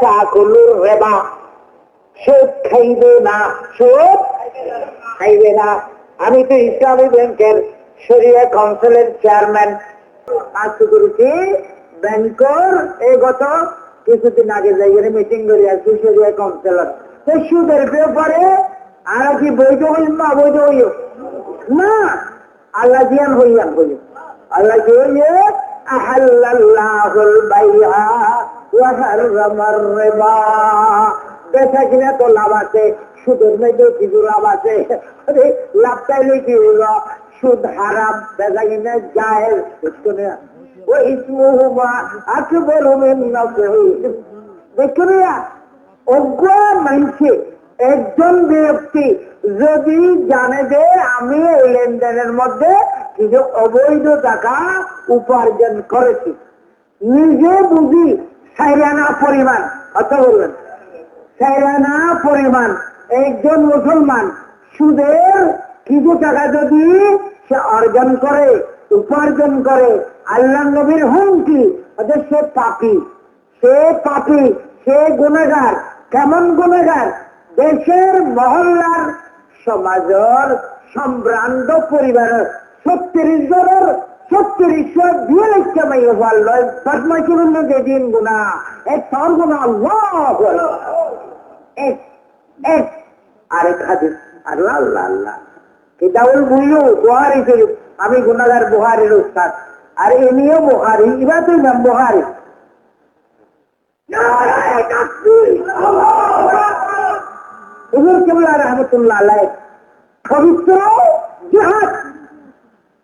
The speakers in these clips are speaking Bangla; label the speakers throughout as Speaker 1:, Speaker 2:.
Speaker 1: চাকুলুর রেবা। সুদ খাইবে না, সুদ খাইবে না। আমি তো ইসলামী ব্যাংকের সরিয়া কাউন্সিলের চেয়ারম্যান। কাজ করেছি ব্যাংকর, এই গত কিছুদিন আগে যাই মিটিং করে আসছি সরিয়া কাউন্সিলর। তো সুদের ব্যাপারে আর কি বৈধ হইল না অবৈধ হইল? না, আল্লাহ জিয়ান হইয়ান হইল। আল্লাহ কি ওয়া হাররামার রিবা বেচা কিনা তো লাভ আছে সুদের কিছু লাভ আছে লাভ চাইলে কি সুদ হারাম বেচা কিনা যায় অজ্ঞ একজন ব্যক্তি যদি জানে যে আমি এই লেনদেনের মধ্যে কিছু অবৈধ টাকা উপার্জন করেছি নিজে বুঝি সাইরানা পরিমাণ, কথা বলবেন। সাইরানা পরিমাণ, একজন মুসলমান সুদের কিছু টাকা যদি সে অর্জন করে, উপার্জন করে, আল্লাহ নবীর হুমকি অর্থাৎ সে পাপি। সে পাপি, সে গুণাগার কেমন গুণাগার দেশের মহল্লার সমাজের সম্ভ্রান্ত পরিবারের ছত্রিশ জনের ছত্রিশ দিয়ে লিখতে মাইয়ে পারল বলল যে দিন গুণা এক সর গুণা আল্লাহ আল্লাহ আল্লাহ। আল্লাহ শরীফ। আমি গুণাগার বুহারির উস্তাদ। আর এমনিও বুহারি এবার তুই নাম বুহারি রহমতুল্লাহ আলাই পবিত্র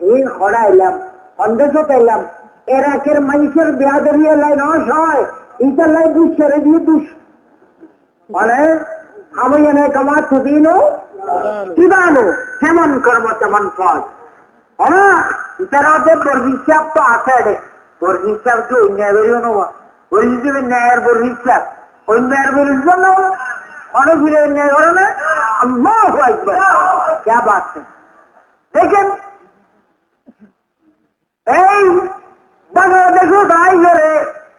Speaker 1: এই হড়াইলাম সন্দেশ পাইলাম এরাকের মানুষের বেহাদরিয়া লাই নস হয়। ইটার লাই দুঃসরে দিয়ে দুষ। মানে আমি এনে কমা সুদিনও কিবানো কেমন কর্ম তেমন ফল। হ্যাঁ ইতারা ওদের বর্হিসাব তো আছে রে বর্হিসাব কি অন্য বেরিয়ে নেব বর্হিসাবে ন্যায়ের ওই ন্যায়ের বর্হিসাব নেব অনেক ন্যায় করে না? আল্লাহ একবার কে বাত দেখেন বাইরে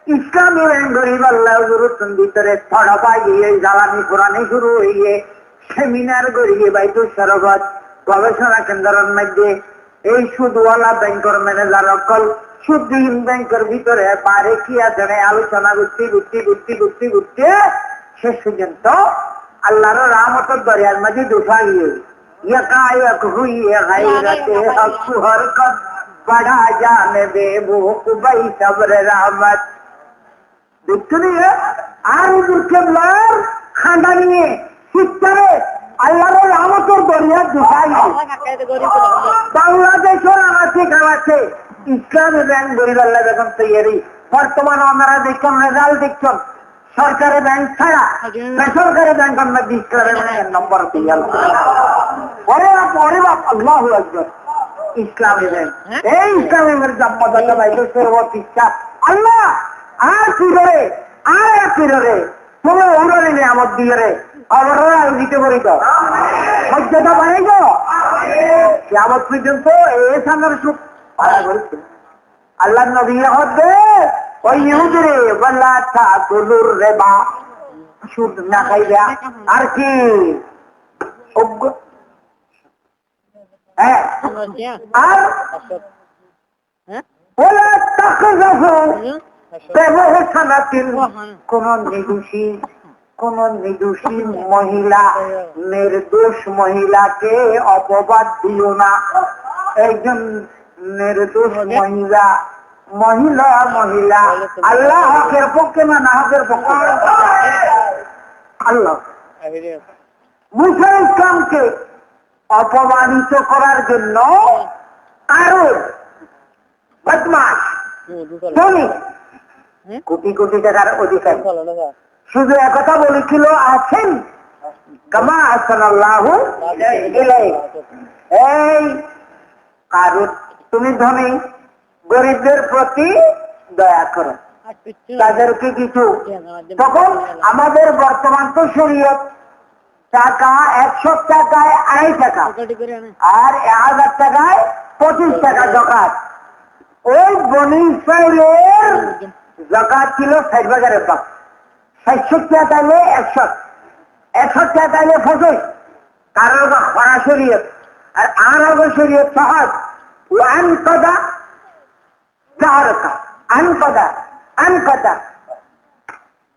Speaker 1: ইসলামী ব্যাংক গরিবাল্লাহ গুরুত্বন ভিতরে থড়া পাই গিয়ে জ্বালানি পুরানি শুরু হইয়ে সেমিনার করিয়ে বাইতুল সরবত গবেষণা কেন্দ্রের মধ্যে এই সুদওয়ালা ব্যাংকের ম্যানেজার অকল সুদহীন ব্যাংকের ভিতরে পারে কি আছে আলোচনা করতে ঘুরতে ঘুরতে ঘুরতে ঘুরতে শেষ পর্যন্ত আল্লাহর রামতের দরিয়ার মাঝে দুফা গিয়ে ইয়াকা ইয়াক হুই গায়রাতে হক হরকত बढ़ा जाने दे वो कुबई सब्र रहमत দেখতে নিয়ে আর দুর্কেবলার খান্ডা নিয়ে শীতকালে আল্লাহর রামতর দরিয়ার দুফাই বাংলাদেশের আনাচে খাওয়াচ্ছে ইসলামী ব্যাংক গরিব আল্লাহ বেগম তৈরি বর্তমানে আমরা দেখছেন রেজাল্ট দেখছেন সরকারি ব্যাংক ছাড়া বেসরকারি ব্যাংকের মধ্যে ইসলামী ব্যাংকের নম্বর দিয়ে পরে পরে বাপ আল্লাহ একবার ইসলামী ব্যাংক এই ইসলামী ব্যাংক জম্মদাতা বাইকের সর্বশিক্ষা আল্লাহ আর ফিরে আর ফিরে তুমি উড়ে নিলে আমার দিয়ে রে আমরা দিতে পারি তো। সহ্যতা বাড়াই গো কেমন পর্যন্ত এ সামনের সুখ। পালন করেছে আল্লাহ নবী হচ্ছে ওই ইহুদিরে বল্লা তা তুলুর রেবা। সুদ না খাইবা। আর কি অজ্ঞ হ্যাঁ আর কোন নিদোষী কোন নিদোষী মহিলা নির্দোষ মহিলাকে অপবাদ দিও না একজন নির্দোষ মহিলা মহিলা মহিলা আল্লাহ। হকের পক্ষে না না হকের পক্ষে আল্লাহ। মুসা ইসলামকে অপমানিত করার জন্য আরও বদমাস কোটি কোটি টাকার অধিকারী। শুধু একথা বলেছিল আছেন? কামা আসান এই কারণ তুমি ধনী গরিবদের প্রতি দয়া করো। তাদেরকে কিছু। তখন আমাদের বর্তমান তো শরীয়ত। টাকা একশো টাকায় আড়াই টাকা। আর এক হাজার টাকায় পঁচিশ টাকা জকাত। ওই বনি ইসরায়েলের জকাত ছিল ষাট বাজারের পাক ষাটষট্টি টাকা তাইলে একশো। একশো টাকা তাইলে পঁচিশ। কারোর খরা শরীয়ত আর আর আগে শরীয়ত সহজ। ওয়ান কদা চারকা আন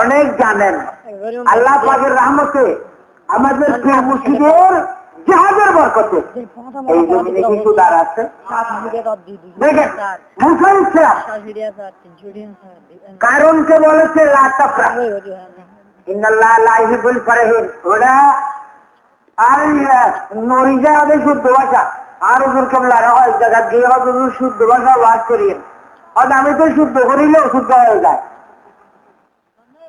Speaker 1: অনেক জানেন। আল্লাহ পাকের রহমতে আমাদের মুর্শিদের জাহাজের বরকতে এই জমিনে কি সুদার আছে। দেখেন ইসলাম। কারণকে বলেছে লাতাফরা ইন্নাল্লাহ লা ইউহিব্বুল ওরা আর নরিজা ওদের শুদ্ধ ভাষা। আর কেমলারা হয় জায়গা গিয়ে শুদ্ধ ভাষা বাদ করিয়েন। আর আমি তো শুদ্ধ করিলেও শুদ্ধ হয়ে যায়।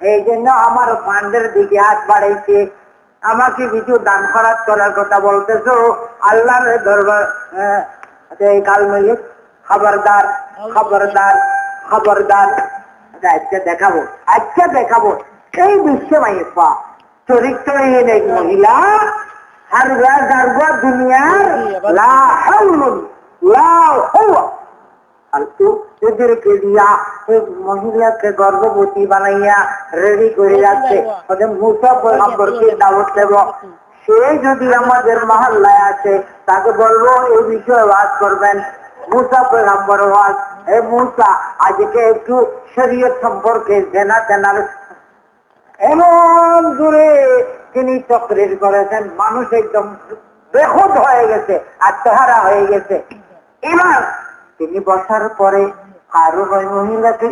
Speaker 1: এই জন্য আমার ফান্ডের দিকে হাত বাড়াইছে। আমাকে কিছু দান খরাজ করার কথা বলতেছো। আল্লাহর দরবার এই কাল খবরদার খবরদার খবরদার। আচ্ছা, আজকে দেখাবো আজকে দেখাবো। এই বিশ্ব মাইফা চরিত্রহীন এক মহিলা দারগা দুনিয়ার লা হাউলুন লা হুয়া ফালতু এদেরকে দিয়া মহিলাকে গর্ভবতী বানাইয়া রেডি করে যাচ্ছে ওদের পয়গম্বরকে দাওয়াত দেব। সে যদি আমাদের মহল্লায় আছে তাকে বলব, এই বিষয়ে ওয়াজ করবেন। আজকে একটু শরীয়ত সম্পর্কে জেনা এমন দূরে তিনি চক্রের করেছেন। মানুষ একদম বেখুদ হয়ে গেছে আর আত্মহারা হয়ে গেছে। এবার তিনি বসার পরে আরও ওই মহিলাকে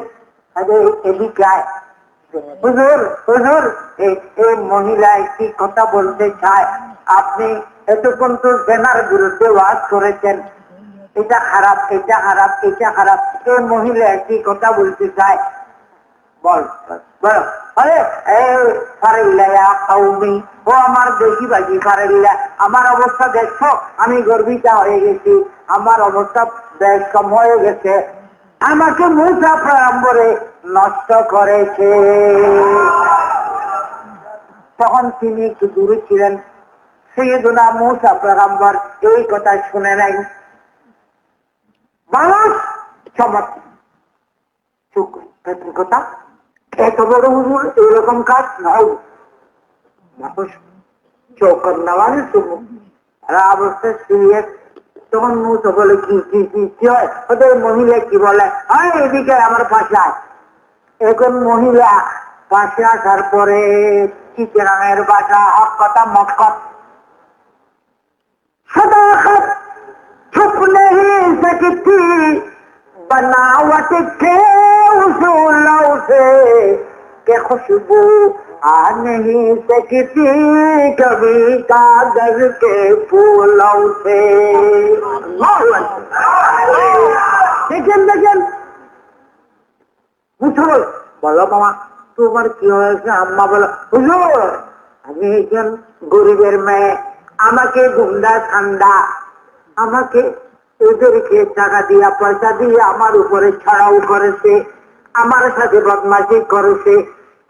Speaker 1: এই মহিলা একটি কথা বলতে চায়? আপনি ও আমার দেশি বাজি ফারিল্লা। আমার অবস্থা দেখছ আমি গর্বিতা হয়ে গেছি। আমার অবস্থা বেশ কম হয়ে গেছে। আমাকে মুসা প্রারম্ভরে নষ্ট করেছে। তখন তিনি একটু দূরে ছিলেন। সৈয়দুনা মুসা প্রারম্বর এই কথা শুনে নাই মানুষ চুপ কথা। এত বড় হুজুর, এরকম কাজ নয়। মানুষ চৌকর নেওয়ার শুভ আর অবস্থা সিরিয়াস তখন মুসা বলে কি কি কি কি হয় ওদের মহিলা কি বলে হয় এদিকে আমার পাশে আয় এখন মহিলা পাশে আসার পরে চিকেরামের বাসা হক কথা মক্কত सदाकत छुप नहीं सकती बनावट के उसूलों से के खुशबू आ नहीं सकती कभी कागज के फूलों से দেখেন দেখেন বুঝলো বলো মামা তোমার কি হয়েছে আম্মা বলো হুজুর আমি একজন গরিবের মেয়ে আমাকে গুন্ডা ঠান্ডা আমাকে এদেরকে টাকা দিয়া পয়সা দিয়ে আমার উপরে ছড়াও করেছে আমার সাথে বদমাশি করেছে।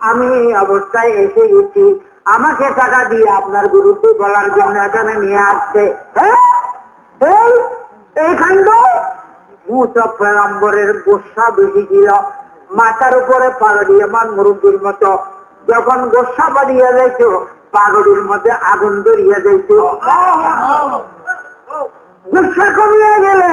Speaker 1: আমি এই অবস্থায় এসে গেছি। আমাকে টাকা দিয়ে আপনার বিরুদ্ধে বলার জন্য এখানে নিয়ে আসছে। এই? এই কাণ্ড মুসফেরাম্বরের গোসা বেশি ছিল। মাথার উপরে পাগড়ি আমার মুরব্বীর মতো। যখন গোসা বাড়িয়ে যাইত পাগড়ির মধ্যে আগুন ধরিয়ে যাইত। গুসা কমিয়ে গেলে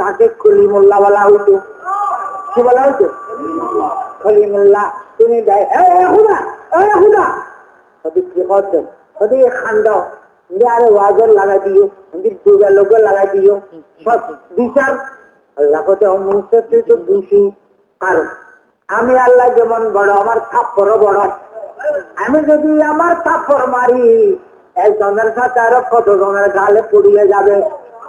Speaker 1: তাকে বলা হইতো কি বলা হইতো খলিমুল্লাহ, তুমি আরে মুসে তুই তো কারণ আমি আল্লাহ যেমন বড়, আমার থাপ্পরও বড়। আমি যদি আমার থাপ্পর মারি, একজনের সাথে আরও কতজনের গালে পড়িয়ে যাবে?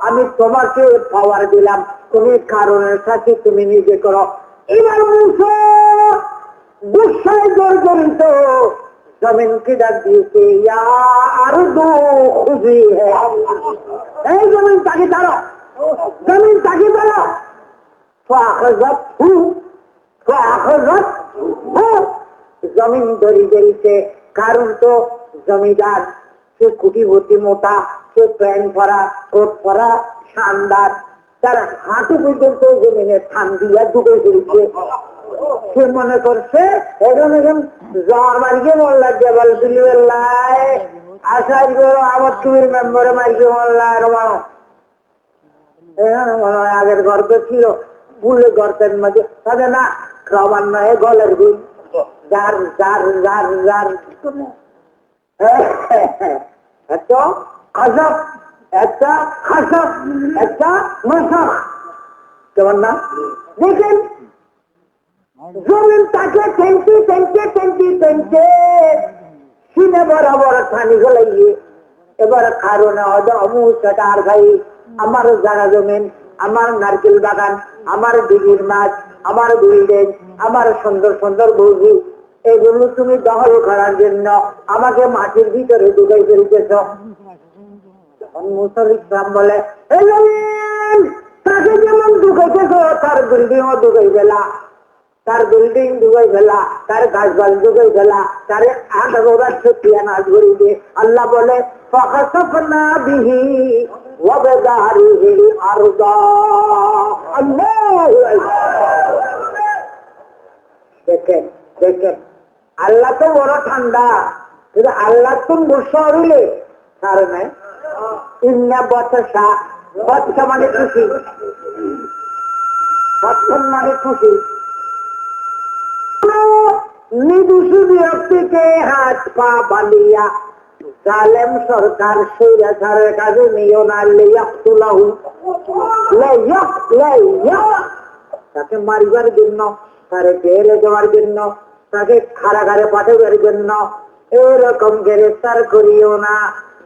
Speaker 1: আমি তোমাকে পাওয়ার দিলাম। তুমি কারণের সাথে তুমি নিজে করো। এবার জর্জরিত দিয়েছে? আর এই জমিন তাকে দাঁড়ো জমিন তাকে দাঁড়ো জমিন ধরি দেরিছে কারণ তো জমিদার, সে কুটিপতি মোটা। সে প্যান্ট পরা কোট পরা শানদার তার হাঁটু পর্যন্ত জমিনে থান দিয়া ঢুকে ধরেছে সে মনে করছে এখন এখন জ্বর মারিকে মোল্লা জবাল বিলিবেল্লায় আশাই করো আমার তুমির মেম্বারে মারিকে মনে হয় আগের গর্ত ছিল ফুলে গর্তের মাঝে তাদের না ক্রমান্বয়ে গলের দিন যার যার যার যার একটা খাসব একটা খাসব একটা মশক কেমন না দেখেন, জমিন তাকে টেনতে টেনতে টেনতে টেনতে সিনে বরাবর থানি গলাইয়ে, এবার কারণে অমু সেটা আর ভাই, আমার জায়গা জমিন, আমার নারকেল বাগান, আমার দিঘির মাছ, আমার বিল্ডিং, আমার সুন্দর সুন্দর বৌদি এগুলো তুমি দখল করার জন্য আমাকে মাটির ভিতরে ঢুকাই ফেলতেছ। তখন মুসল ইসলাম বলে "এই জমিন, তাকে যেমন ঢুকাইতেছ তার ঢুকাই তার বিল্ডিং তার তার আট আল্লাহ বলে দেখেন দেখেন আল্লাহ তো বড় ঠান্ডা কিন্তু আল্লাহ তো বর্ষা হইলে নাই। মানে খুশি। বৎসন মানে খুশি। নিদুষী ব্যক্তিকে হাত পা বাঁধিয়া জালেম সরকার কাছে নিও না তাকে মারিবার জন্য, তারে জেলে দেওয়ার জন্য, তাকে খারাগারে পাঠাবার জন্য, এরকম গ্রেফতার করিও না।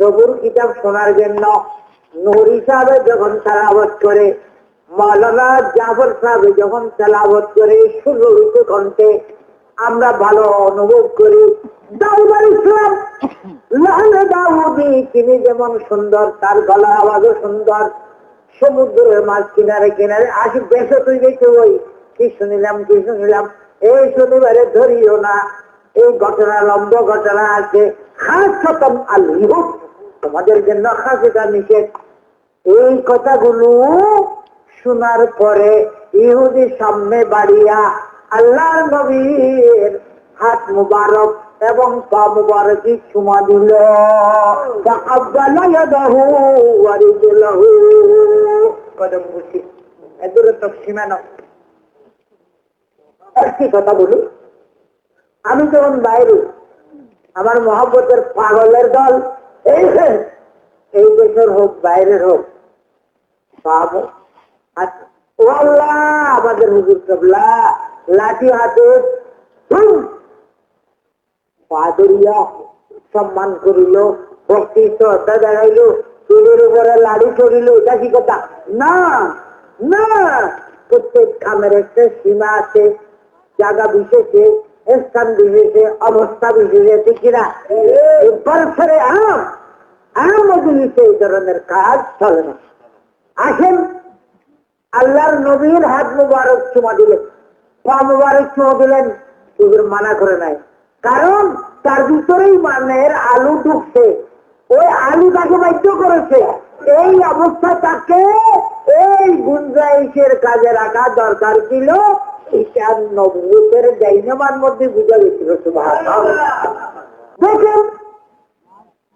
Speaker 1: প্রভুর কিতাব শোনার জন্য নূর হিসাবে যখন তেলাবত করে মৌলানা জাফর সাহেব যখন তেলাবত করে সুললিত কণ্ঠে আমরা ভালো অনুভব করি তিনি যেমন সুন্দর, তার গলা আওয়াজও সুন্দর, সমুদ্রের মাছ কিনারে কিনারে আসি বেশ তুই গেছে ওই, কি শুনিলাম কি শুনিলাম, এই শনিবারে ধরিও না, এই ঘটনা লম্ব ঘটনা আছে খাস খতম আল্লাহ তোমাদের জন্য খাস এটা নিষেধ। এই কথাগুলো শোনার পরে ইহুদি সামনে বাড়িয়া আল্লাহ নবীর হাত মুবারক এবং পা মুবারকি চুমা দিল। কথা বলি? আমি যখন বাইরে, আমার মহব্বতের পাগলের দল এই দেশের হোক, বাইরের হোক আল্লাহ আমাদের হুজুর কবলা, লাঠি হাতে সম্মান করিল ভক্তি শ্রদ্ধা দেখাইল চুলের উপরে লাড়ি চড়িল, এটা কি কথা? না না, প্রত্যেক কামের একটা সীমা আছে, জায়গা বিশেষে স্থান বিশেষে অবস্থা ঠিক কিনা? পরস্পরে আম আম মজলিসে এই ধরনের কাজ চলে না। আসেন, আল্লাহর নবীর হাত মুবারক চুমা দিলেন। পা মুবারক চুমা দিলেন, হুজুর মানা করে নাই। কারণ তার ভিতরেই মানের আলু ঢুকছে ওই আলু তাকে বাধ্য করেছে। এই অবস্থা তাকে এই গুঞ্জাইশের কাজে রাখা দরকার ছিল। এটা নবুতের জাইনামার মধ্যে বুঝা গেছিল। দেখেন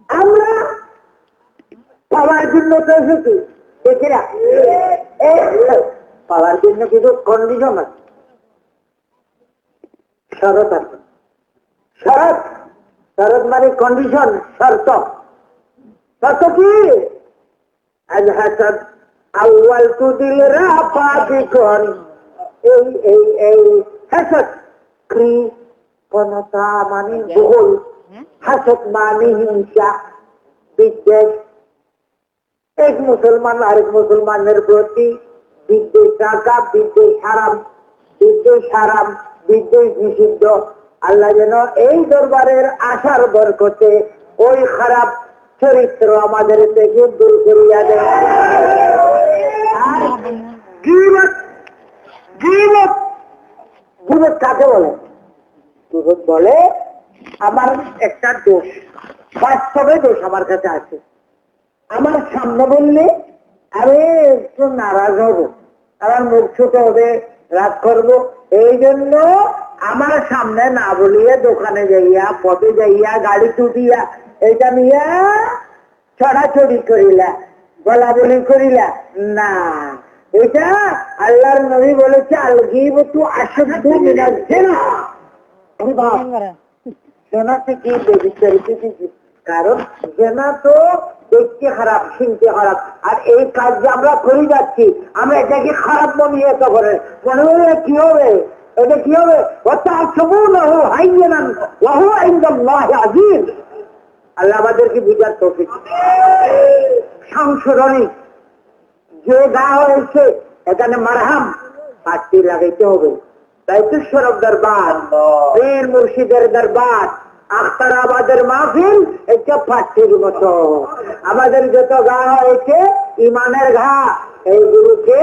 Speaker 1: আমরা পাওয়ার জন্য তো এসেছি দেখেরা পাওয়ার জন্য কিছু কন্ডিশন আছে শরৎ আছে শরৎ শরৎ মানে কন্ডিশন শর্ত শর্ত কি আজ হাসত আউয়াল তু দিল বিকন এই এই এই হাসত ক্রি মানে বহুল। হাসত মানে হিংসা। বিদ্বেষ। এক মুসলমান আরেক মুসলমানের প্রতি বিদ্বেষ টাকা বিদ্বেষ হারাম। বিদ্বেষ হারাম বিদ্বেষ নিষিদ্ধ। আল্লাহ যেন এই দরবারের আশার বরকতে ওই খারাপ চরিত্র আমাদের থেকে দূর করিয়া দেয় কাকে বলে? গীবত বলে আমার একটা দোষ। বাস্তবে দোষ আমার কাছে আছে। আমার সামনে বললে আমি একটু নারাজ হব। আমার মুখ ছোট হবে, রাগ করব। এই জন্য আমার সামনে না বলিয়া দোকানে যাইয়া, পথে যাইয়া, গাড়ি তুটিয়া এইটা নিয়া ছড়াছড়ি করিলা বলা বলি করিলা। না। এটা আল্লাহর নবী বলেছে আলগিব তু আসদ্দু মিনাজ জিনা বাপ জেনা থেকে বেবিচারিত কিছু কারণ জেনা তো দেখতে খারাপ শুনতে খারাপ আর এই কাজ যে আমরা করে যাচ্ছি আমরা এটাকে খারাপ মনে তো করে মনে হলে কি হবে এটা কি হবে وتعصبونه هينا وهو عند الله عظيم আল্লাহ আমাদেরকে বুঝার তৌফিক সংশোধনী যে গা হয়েছে এখানে মারহাম লাগাইতে হবে। দরবার পীর মুর্শিদের দরবার আখতারাবাদের মাহফিল পাঠির মতো। আমাদের যত গা হয়েছে ইমানের ঘা এইগুলোকে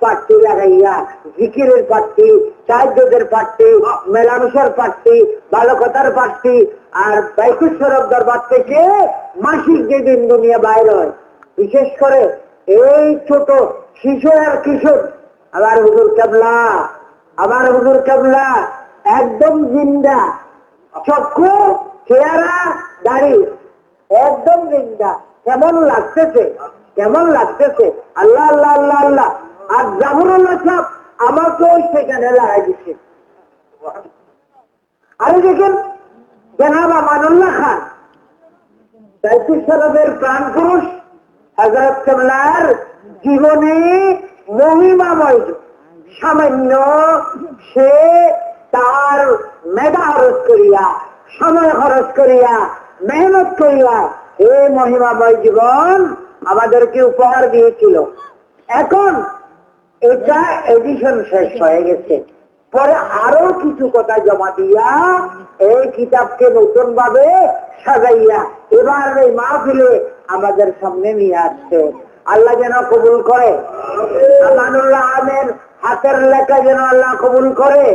Speaker 1: পাট্টি লাগাইয়া জিকিরের পাট্টি সাহায্যদের পাট্টি মেলামেশার পাট্টি ভালো কথার পাট্টি আর বাইকেশ্বরব দরবার থেকে মাসিক যেদিন দুনিয়া বাইর হয় বিশেষ করে এই ছোট শিশু আর কিশোর। আবার হুজুর কেবলা আবার হুজুর কেবলা, একদম জিন্দা। চক্ষু, চেহারা, দাড়ি, একদম জিন্দা। কেমন লাগতেছে? কেমন লাগতেছে? আল্লাহ আল্লাহ আল্লাহ আল্লাহ। আর জামরুল্লাহ সাহেব আমাকেও সেখানে লাগাই দিচ্ছে আরে দেখেন, জনাব আমানুল্লাহ খান দায়িত্বের প্রাণ পুরুষ হজরত কেমলার জীবনে মহিমাময় সামান্য সে তার মেধা খরচ করিয়া, সময় খরচ করিয়া, মেহনত করিয়া এই মহিমাময় জীবন আমাদেরকে উপহার দিয়েছিল। এখন এটা এডিশন শেষ হয়ে গেছে। পরে আরও কিছু কথা জমা দিয়া এই কিতাবকে নতুন ভাবে সাজাইয়া এবার এই মাহফিলে আমাদের সামনে নিয়ে আসছে। আল্লাহ যেন কবুল করে। আমানুল্লাহ আমের হাতের লেখা যেন আল্লাহ কবুল করে।